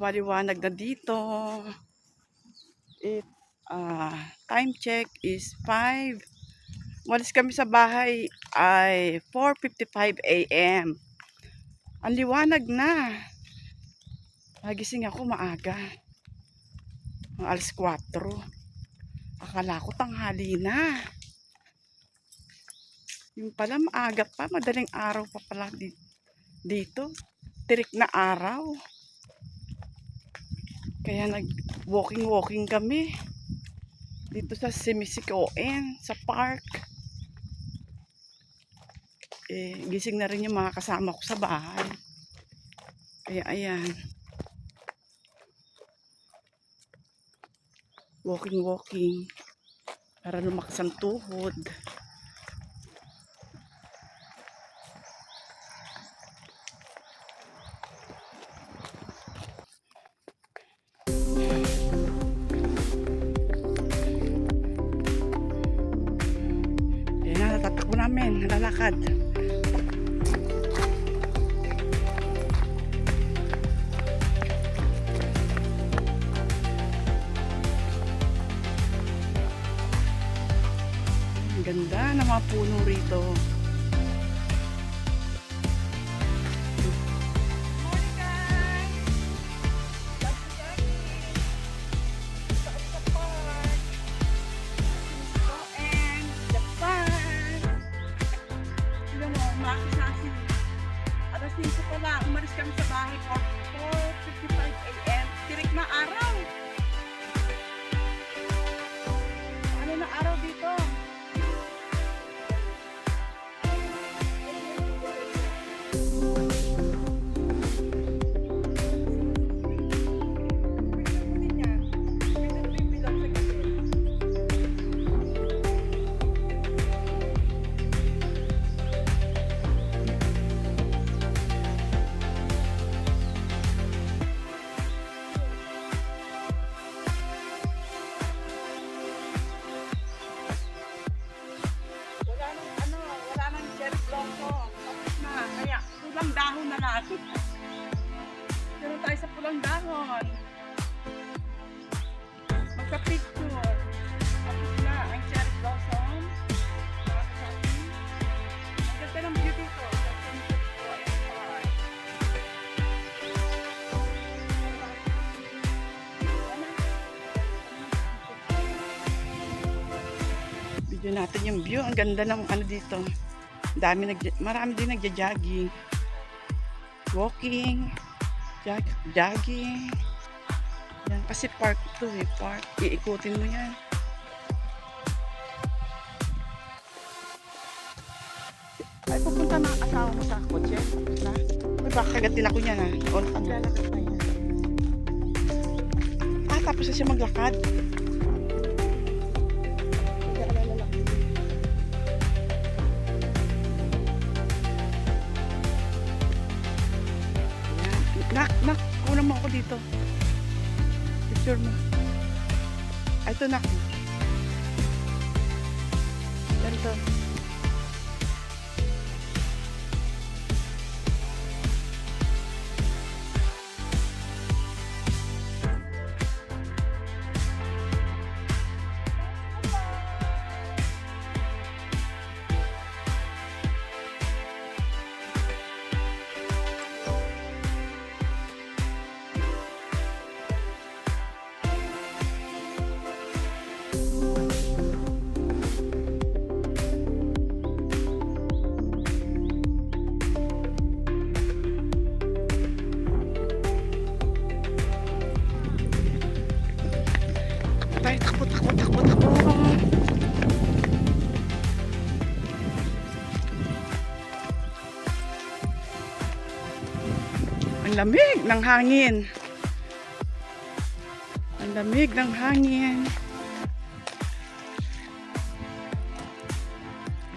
Ang liwa-liwanag na dito. It, ah, time check is 5. Walis kami sa bahay ay 4.55 a.m. Ang liwanag na. Nagising ako maaga. Ang alas 4. Akala ko tanghali na. Yung pala maaga pa, madaling araw pa pala di- dito. Tirik na araw. Kaya nag walking-walking kami. Dito sa Simisikoen, sa park. Eh, gising na rin yung mga kasama ko sa bahay. Kaya ayan. Walking-walking. Para lumakas ang tuhod. Ganda ng mga puno rito. Pulang dahon na lang. Pero tayo sa pulang dahon. Magka-picture. Tapos na, ang cherry blossom. Ang ganda ng Point Park. Video natin yung view. Ang ganda ng ano dito. Dami nag marami din nagja-jogging. Walking. Jog, jogging. Yan, kasi park to eh. Park. Iikutin mo yan. Ay, pupunta na ang asawa mo sa kotse. Na? Ay, baka kagatin ako niya na. O, naglalakad na yan. Ah, tapos na siya maglakad. Dito. Picture mo. Ito nak. Ganito. Tayo, lamig ng hangin. Ang lamig ng hangin.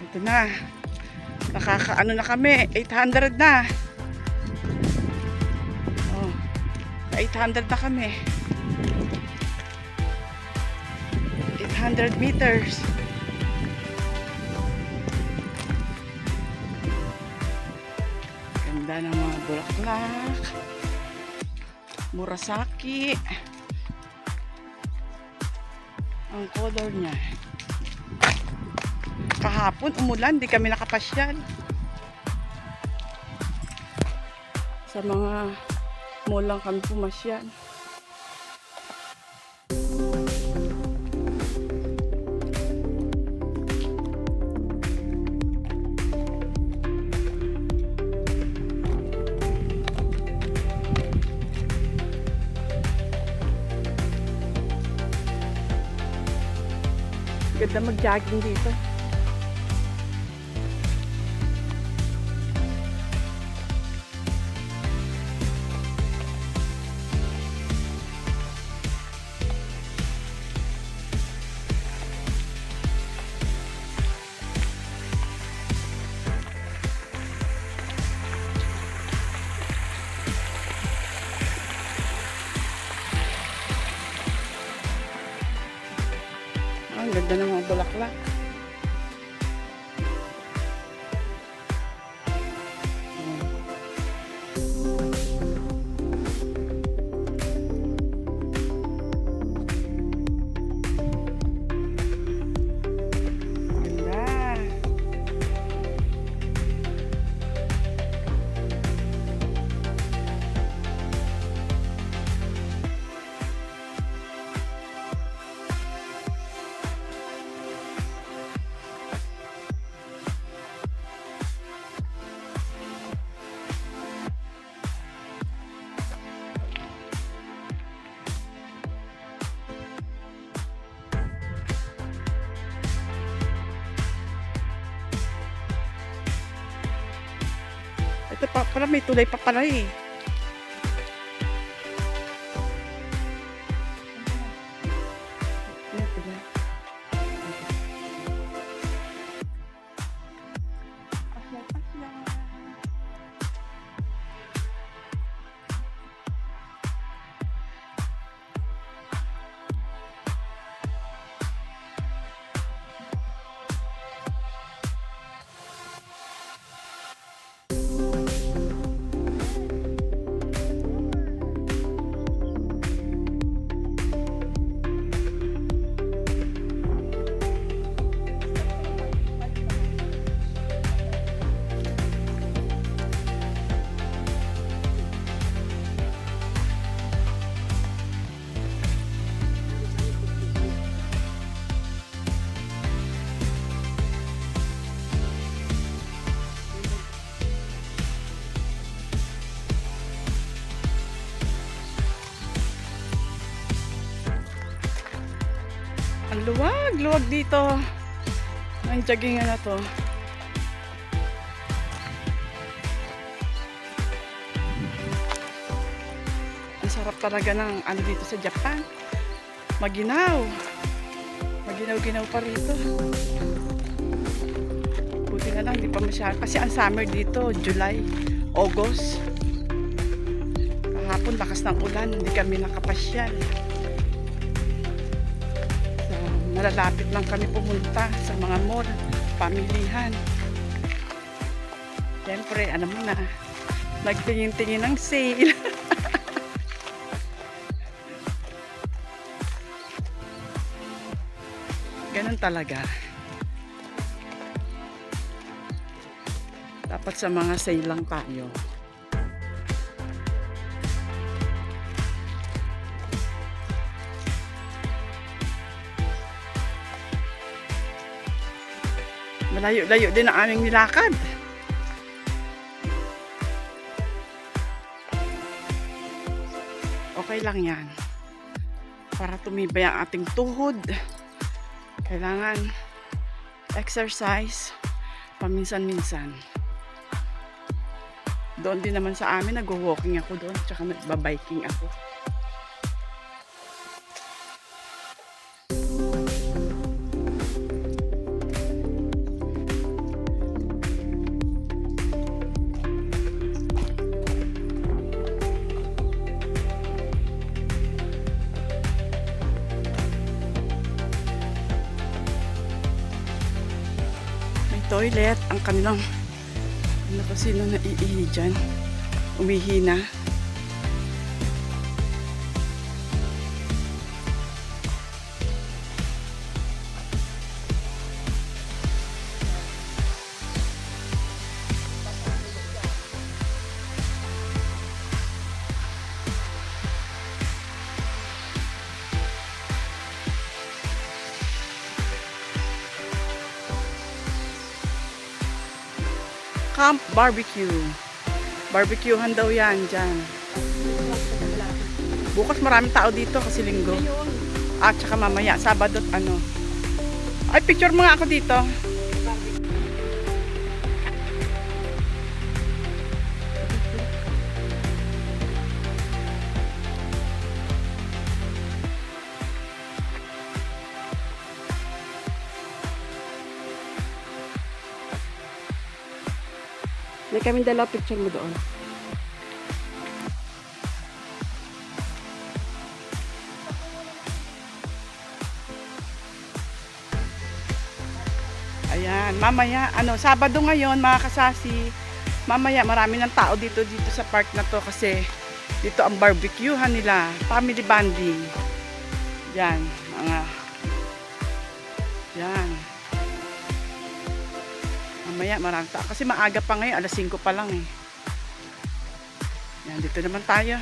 Ito na. Nakakaano na kami. 800 na. Oh. 800 na kami. 800 meters. Ganda ng mga bulaklak. Murasaki. Ang color niya. Kahapon umulan, di kami nakapasyal. Sa mga mall lang kami pumasyal. Ganda mag-jogging dito. Pa, pala may tulay pa pala eh. Luwag, luwag dito. Ang jogging na to. Ang sarap talaga ng ano dito sa Japan. Maginaw. Maginaw-ginaw pa rito. Buti na lang, di pa masyado. Kasi ang summer dito, July, August. Kahapon, lakas ng ulan. Hindi kami nakapasyal. So, malalapit lang kami pumunta sa mga mall, pamilihan. Siyempre, ano mo na, nagtingin-tingin ng sale. Ganun talaga. Dapat sa mga sale lang tayo. Malayo-layo din ang aming nilakad. Okay lang yan. Para tumibay ang ating tuhod. Kailangan exercise paminsan-minsan. Doon din naman sa amin, nag-walking ako doon, tsaka nagbabiking ako. Toilet. Ang kanilang ano kasi nung naiihi dyan. Umihi na. Camp Barbecue. Barbecuehan daw yan dyan. Bukas maraming tao dito kasi linggo. At saka mamaya, Sabado at ano. Ay, picture mo nga ako dito. May kami dalaw picture mo doon. Ayan, mamaya, ano, Sabado ngayon, mga kasasi. Mamaya, marami ng tao dito, dito sa park na to kasi dito ang barbecuehan nila, family bonding. Yan, mga, yan. Mamaya, marami. Kasi maaga pa ngayon, alas 5 pa lang eh. Yan, dito naman tayo.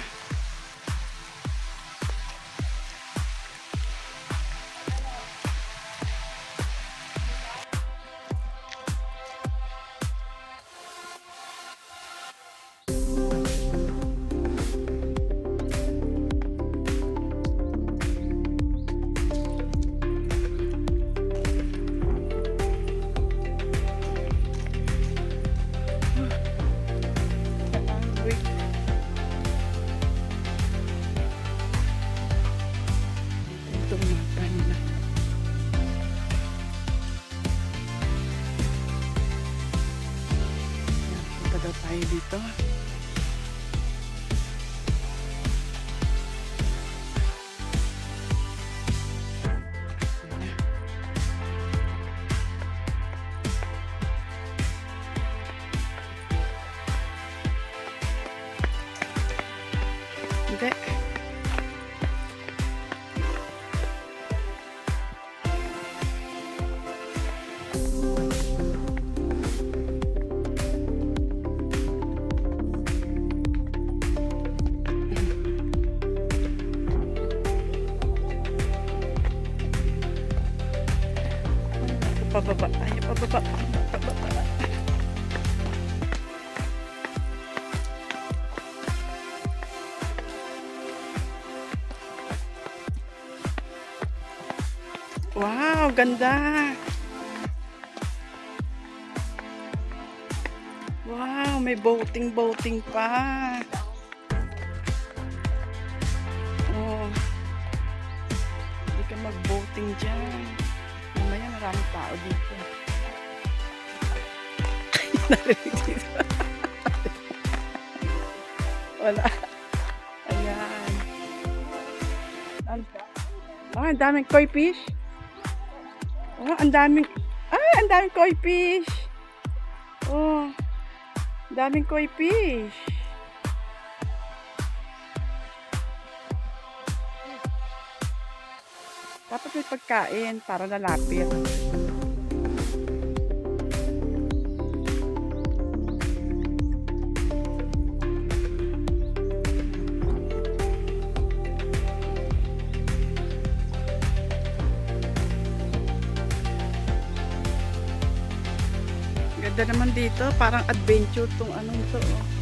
Wow, ganda. Wow, may boating-boating pa. Oh. Hindi ka mag-boating dyan. Mamaya maraming tao dito. Narinig dito. Wala. Ayan. Ang, oh, daming koi fish. Oh, ang daming... Ay, ang daming koi fish. Oh, daming koi fish. Dapat may pagkain para lalapit. Ganda naman dito, parang adventure tong anong to. Oh.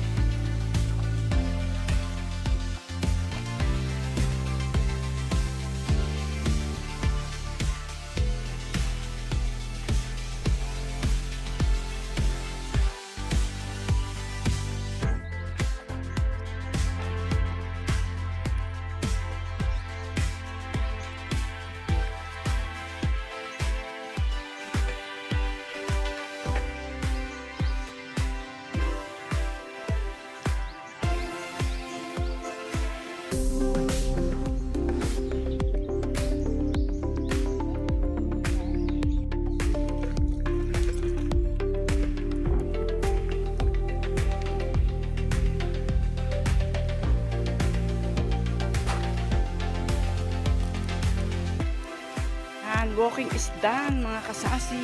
Done mga kasasi.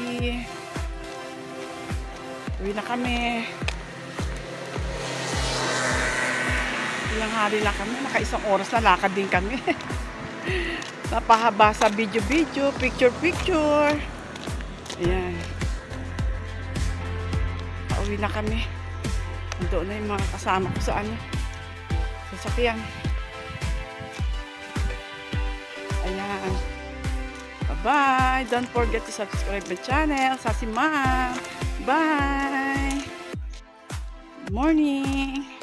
Uwi na kami. Ilang hari na kami, naka isang oras na lakad din kami. Napahaba sa video-video, picture-picture. Ayan. Pauwi na kami. Doon na yung mga kasama ko sa ano. Sasakyan. Ayan. Bye-bye. Don't forget to subscribe my channel. Sasimang. Bye. Good morning.